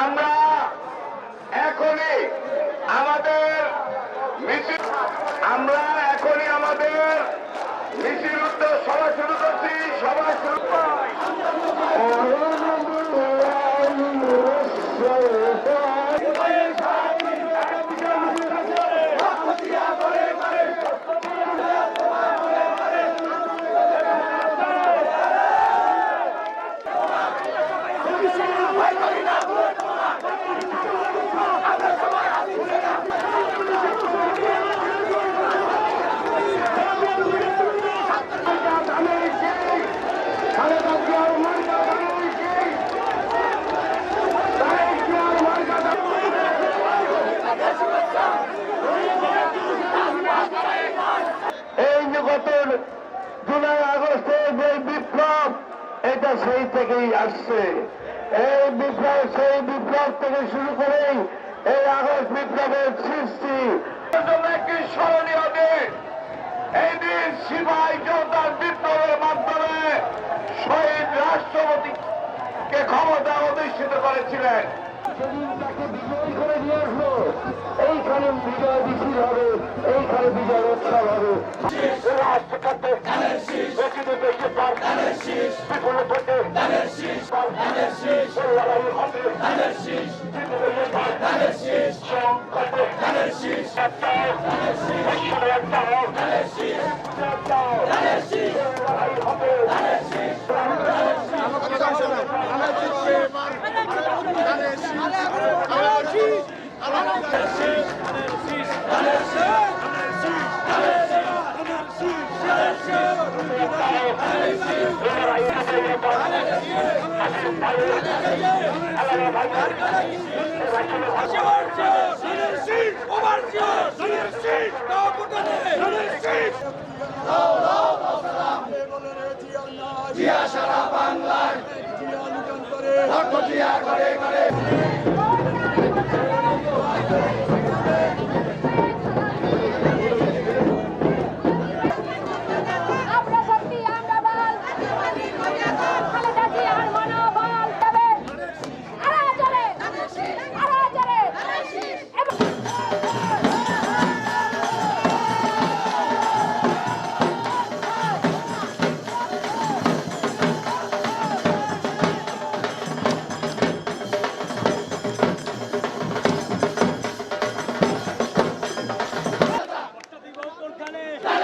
আমরা এখনই আমাদের মিছিল আমরা এখনই আমাদের মিছিল উদ্যোগ সভা শুরু করছি সভা শুরু জুলাই আগস্টের যে বিপ্লব, এটা সেই থেকেই আসছে। এই বিপ্লব, সেই বিপ্লব থেকে শুরু করেই এই আগস্ট বিপ্লবের সৃষ্টি। একটি স্মরণীয় দিন? এই দিন সিপাহী জনতার বিপ্লবের মাধ্যমে শহীদ রাষ্ট্রপতিকে ক্ষমতা অধিষ্ঠিত করেছিলেন। এইখানে বিজয় মিছিল হবে, এইখানে বিজয় উৎসব হবে। রাষ্ট্রপতি প্রেসিডেন্ট এসে পার বিপুলে থেকে লড়াই হবে সারা জিয়া করে করে